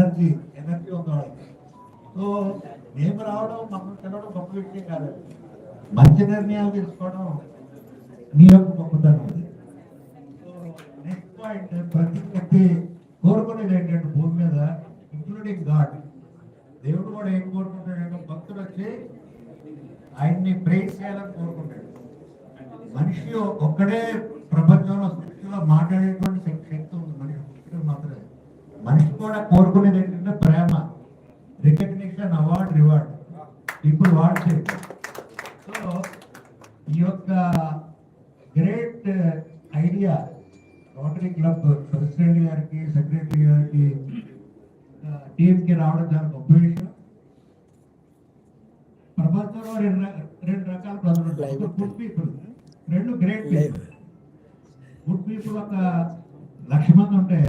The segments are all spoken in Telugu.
ఎనర్జీ ఎనర్జీ ఉంది సో మేము రావడం మమ్మల్ని తెలవడం గొప్ప విషయం కాదు. మంచి నిర్ణయాలు తీసుకోవడం మీ యొక్క గొప్పతనం. అది సో నెక్స్ట్ పాయింట్ ప్రతి వ్యక్తి కోరుకునేది ఏంటంటే భూమి మీద ఇంక్లూడింగ్ గాడ్ దేవుడు కూడా ఏం కోరుకుంటాడంటే భక్తుడు వచ్చి ఆయన్ని ప్రేస్ చేయాలని కోరుకుంటాడు. మనిషి ఒక్కడే ప్రపంచంలో సృష్టిలో మాట్లాడేటువంటి శక్తి శక్తి ఉంది. మనిషి మాత్రమే. మనిషి కూడా కోరుకునేది ఏంటంటే ప్రేమ రికగ్నిషన్ అవార్డ్ రివార్డ్ ఇప్పుడు వాడు సో ఈ యొక్క great idea Rotary club president గారికి సెక్రటరీ గారికి టీంకి రావడం చాలా గొప్ప విషయం. ప్రపంచంలో రెండు రెండు రకాల ప్రజలు గుడ్ పీపుల్ రెండు గ్రేట్ పీపుల్ గుడ్ పీపుల్ ఒక లక్ష మంది ఉంటే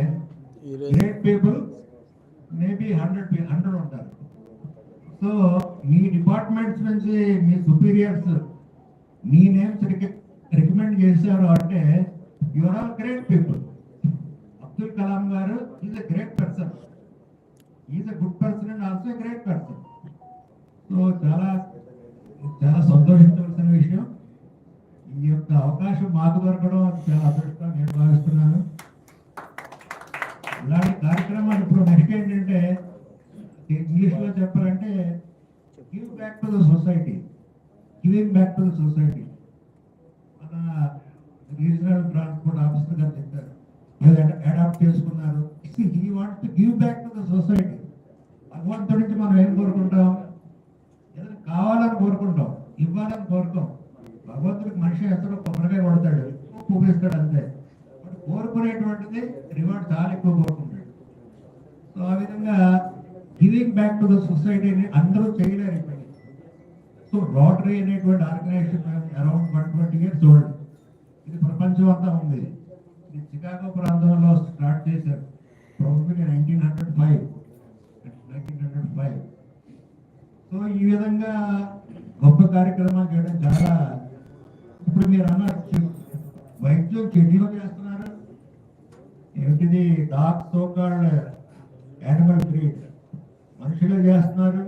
great people maybe hundred hundred ఉంటారు. సో మీ డిపార్ట్మెంట్స్ నుంచి మీ సుపీరియర్స్ మీ నేమ్స్ రికమెండ్ చేశారు అంటే your all great people Abdul Kalam గారు is a great person is a good person and also great person so చాలా చాలా సంతోషించవలసిన విషయం. ఈ యొక్క అవకాశం మాకు దొరకడం చాలా అదృష్టం నేను భావిస్తున్నాను ఇలాంటి కార్యక్రమాలు ఇప్పుడు నెక్స్ట్ ఏంటంటే ఇంగ్లీష్లో చెప్పాలంటే give back to the society giving back to the society మన రీజనల్ ట్రాన్స్పోర్ట్ ఆఫీసర్ గారు చెప్పారు. అడాప్ట్ చేసుకున్నారు. He want to give back to the society భగవంతుడి నుంచి మనం ఏం కోరుకుంటాం? ఏదైనా కావాలని కోరుకుంటాం. ఇవ్వాలని కోరుకోం భగవంతుడికి మనిషి ఎక్కడో కొబ్బరికాయ కొడతాడు? పువ్వు అంతే. బట్ కోరుకునేటువంటిది రివార్డ్ చాలా ఎక్కువ కోరుకుంటాడు. సో ఆ విధంగా ఇంపాక్ట్ టు ద సొసైటీని అందరూ చేయలేరు ఇప్పుడు. సో రోటరీ అనేటువంటి organization around one twenty years old ఇది ప్రపంచం అంతా ఉంది. ఇది చికాగో ప్రాంతంలో స్టార్ట్ చేశారు probably nineteen hundred five nineteen hundred five so ఈ విధంగా గొప్ప కార్యక్రమాలు చేయడం చాలా ఇప్పుడు మీరు అన్నారు వైద్యం చెడ్డీలో చేస్తున్నారు. ఏమిటిది? డాక్ సోకాల్డ్ యానిమల్ బ్రీడ్ మనుషులే చేస్తున్నారు.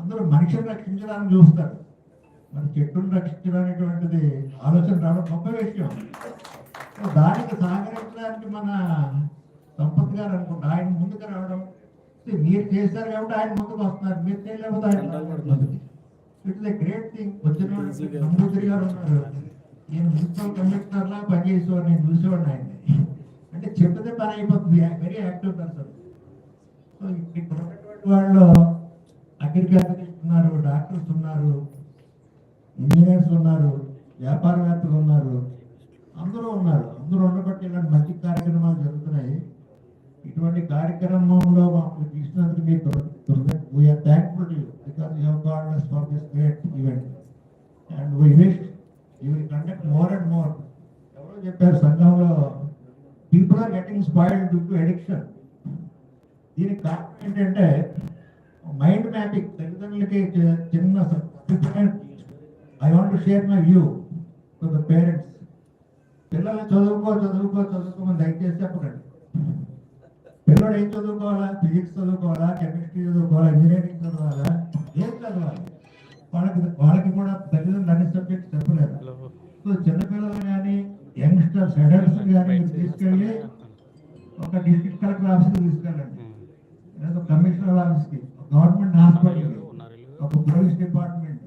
అందరూ మనిషిని రక్షించడానికి చూస్తారు. మరి చెట్టును రక్షించడానిటువంటిది ఆలోచన రావడం గొప్ప విషయం. దానికి సహకరించడానికి మన సంపత్ గారు అనుకుంటా ఆయన ముందుకు రావడం. మీరు చేశారు కాబట్టి ఆయన ముందుకు వస్తున్నారు. మీరు చేయలేకపోతే ఆయన ఇట్స్ ఎ గ్రేట్ థింగ్ వచ్చిన నంబూదిరి గారు ఉన్నారు. నేను మున్సిపల్ కమిషనర్ లా పనిచేసేవాడు నేను చూసేవాడిని ఆయన్ని. అంటే చెప్పితే పని అయిపోతుంది. వెరీ యాక్టివ్ పర్సన్ సో ఇక్కడ వాళ్ళు అగ్రికల్చరిస్ట్ ఉన్నారు డాక్టర్స్ ఉన్నారు ఇంజనీర్స్ ఉన్నారు వ్యాపారవేత్తలు ఉన్నారు అందరూ ఉన్నారు. అందరూ ఉండబట్టి ఇలాంటి మంచి కార్యక్రమాలు జరుగుతున్నాయి. ఇటువంటి కార్యక్రమంలో మాకు తీసినందుకు మీకు we are thankful to because you god for this great event and we wish you will conduct more and more ఎవరో చెప్పారు సంఘంలో people are getting spoiled due to addiction దీనికి కారణం ఏంటంటే మైండ్ మ్యాపింగ్ తల్లిదండ్రులకి చిన్న I want to share my view to the parents పిల్లల్ని చదువుకో చదువుకో చదువుకోమని దయచేసి చెప్పకండి. పిల్లడు ఏం చదువుకోవాలా? ఫిజిక్స్ చదువుకోవాలా? కెమిస్ట్రీ చదువుకోవాలా? ఇంజనీరింగ్ చదవాలా ఏం చదవాలి? వాళ్ళకి వాళ్ళకి కూడా తల్లిదండ్రులు అన్ని సబ్జెక్ట్స్ చెప్పలేదు? సో చిన్నపిల్లలు కానీ యంగ్స్టర్స్ అడల్ట్స్ కానీ తీసుకెళ్ళి ఒక డిస్ట్రిక్ట్ కలెక్టర్ ఆఫీస్కి తీసుకెళ్ళండి. లేదా కమిషనర్ ఆఫీస్కి గవర్నమెంట్ హాస్పిటల్కి ఒక పోలీస్ డిపార్ట్మెంట్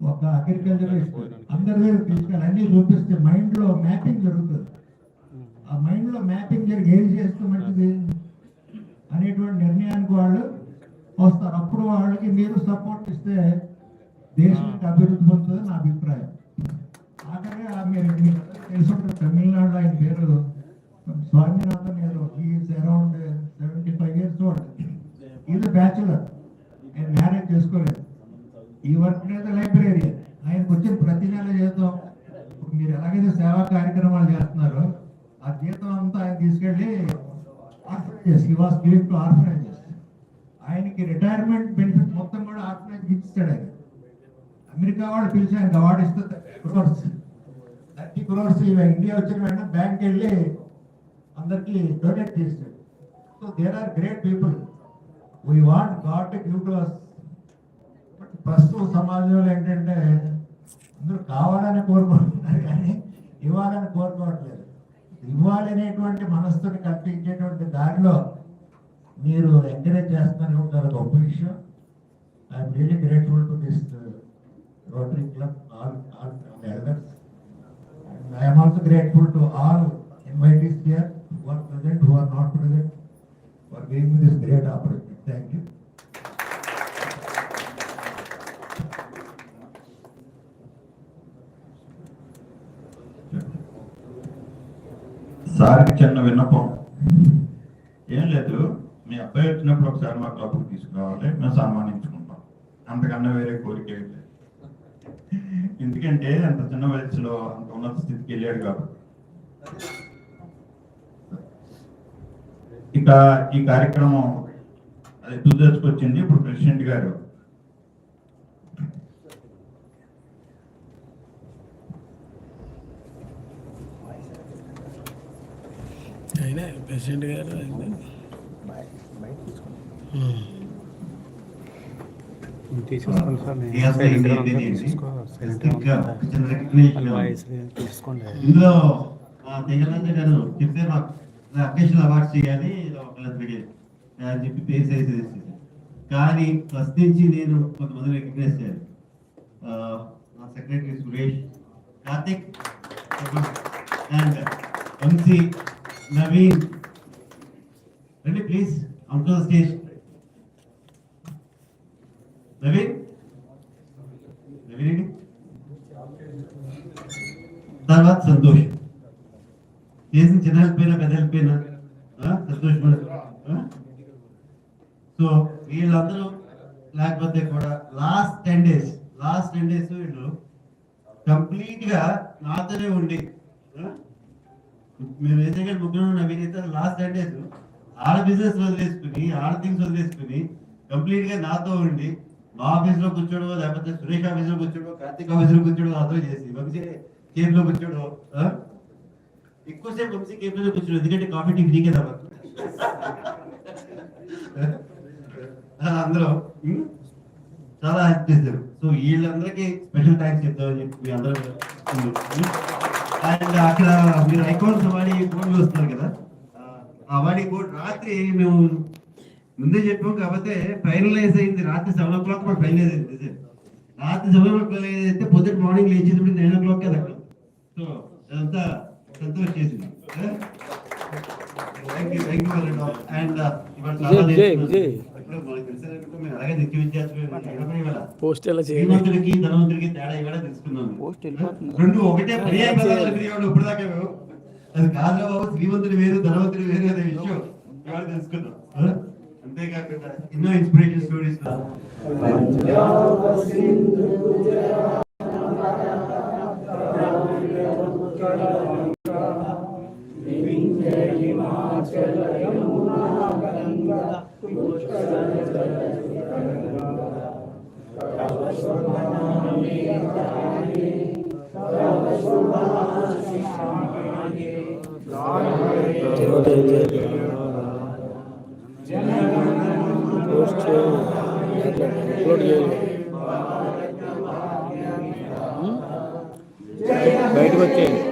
ఒక అగ్రికల్చరిస్ట్ అందరి దగ్గర తీసుకెళ్ళి అన్ని చూపిస్తే మైండ్లో మ్యాపింగ్ జరుగుతుంది. ఆ మైండ్లో మ్యాపింగ్ జరిగి ఏం చేస్తే మంచిది అనేటువంటి నిర్ణయానికి వాళ్ళు వస్తారు. అప్పుడు వాళ్ళకి మీరు సపోర్ట్ ఇస్తే దేశానికి అభివృద్ధి పొందుతుంది నా అభిప్రాయం. ఆఖరిగా మీరు తెలుసుంటే తమిళనాడులో ఆయన పేరు స్వామినాథన్ ఏదో is around seventy five years old is bachelor ఆయన మ్యారేజ్ చేసుకోలేదు. ఈ వర్క్ అనేది లైబ్రరీ ఆయనకు వచ్చిన ప్రతి నెల జీతం ఇప్పుడు మీరు ఎలాగైతే సేవా కార్యక్రమాలు చేస్తున్నారో ఆ జీతం అంతా ఆయన తీసుకెళ్ళి orphanages he was giving to orphanages ఆయనకి రిటైర్మెంట్ బెనిఫిట్ మొత్తం కూడా ఆర్ఫనైజ్ ఇచ్చాడు ఆయన. అమెరికా వాళ్ళు పిలిచి ఆయనకి అవార్డు ఇస్తే క్రోర్స్. థర్టీ క్రోర్స్ ఇండియా వచ్చిన వెంటనే బ్యాంక్ వెళ్ళి అందరికి డొనేట్ చేస్తాడు so there great great people we God to give to us. But ప్రస్తుత సమాజంలో ఏంటంటే అందరూ కావాలని కోరుకుంటున్నారు కానీ ఇవ్వాలని కోరుకోవట్లేదు. ఇవ్వాలి అనేటువంటి మనస్సుని కల్పించేటువంటి దారిలో మీరు ఎంకరేజ్ చేస్తున్నారు. చాలా గొప్ప విషయం. I'm really grateful to this Rotary club all all elders and I am also grateful to all invitees here who are present, who are not present, giving me this great opportunity. Thank you. సార్కి చిన్న విన్నపం ఏం లేదు మీ అబ్బాయి వచ్చినప్పుడు ఒకసారి మా క్లబ్కి తీసుకురావాలి మేము సన్మానించుకుంటాం అంతకన్నా వేరే కోరిక లేదు ఎందుకంటే అంత చిన్న వయసులో అంత ఉన్నత స్థితికి వెళ్ళాడు కాబట్టి ఇక ఈ కార్యక్రమం అది తుదర్చుకొచ్చింది ఇప్పుడు ప్రెసిడెంట్ గారు. అయినా ప్రెసిడెంట్ గారు ఇందులో తెగలంద గారు మాకు అకేషన్ అవార్డ్స్ చేయాలి ఒకళ్ళందరికీ అని చెప్పి పేరు సైజ్ కానీ ఫస్ట్ నుంచి నేను కొంతమంది రికగ్నైజ్ చేయాలి. నా secretary Suresh Karthik and MC Naveen. రండి please out the stage. Naveen? Naveen తర్వాత సంతోష్. చిన్న హెల్ప్ అయినా పెద్ద హెల్ప్ అయినా సో వీళ్ళందరూ లేకపోతే కూడా last ten days last ten days వీళ్ళు కంప్లీట్గా నాతోనే ఉండి మేము ఏదైతే ముగ్గురు నవీన్ లాస్ట్ టెన్ డేస్ ఆడ బిజినెస్ వదిలేసుకుని ఆడ థింగ్స్ వదిలేసుకుని కంప్లీట్గా నాతో ఉండి మా ఆఫీస్లో కూర్చోడో లేకపోతే సురేష్ ఆఫీస్లో కూర్చోడో కార్తీక్ ఆఫీస్లో కూర్చోడో నాతో చేసి వంశీ కేఫ్ కూర్చోడో ఎక్కువసేపు వంశీ కేఫ్లో ఎందుకంటే కాఫీ టీ ఫ్రీ కదా మాకు. చాలా హెల్ప్ చేశారు. సో వీళ్ళందరికీ స్పెషల్ థ్యాంక్స్ చెప్తామని చెప్పి మీ అందరూ అండ్ అక్కడ మీరు అకౌంట్స్ వాడి బోర్డు వస్తున్నారు కదా. ఆ వాడి బోర్డు రాత్రి మేము ముందే చెప్పాం కాకపోతే ఫైనలైజ్ అయింది. రాత్రి సెవెన్ ఓ క్లాక్ మాకు ఫైనలైజ్ అయింది రాత్రి సెవెన్ ఓ క్లాక్ అయితే పొద్దుట మార్నింగ్ లేచేటప్పుడు నైన్ ఓ క్లాక్ కదా సో అదంతా సంతోష్ చేసింది thank you thank you and విద్యార్థులు ఎక్కడ ఇవాళ పోస్ట్ ఎలా చేయాలి? శ్రీమంతుడికి ధనవంతుడికి తేడా ఇవాళ తెలుసుకున్నాం. పోస్ట్ వెళ్ళిపోతుంది. రెండు ఒకటే పర్యాయ పదాలు అగ్రివాడు ఇప్పుడు దాకా మేము అది కాదురా బాబు శ్రీమంతుడు వేరు ధనవంతుడు వేరు అనే విషయం ఇవాళ తెలుసుకున్నాం? అంతేకాకుండా ఎన్నో ఇన్స్పిరేషన్ స్టోరీస్ బయటకు వచ్చేయండి.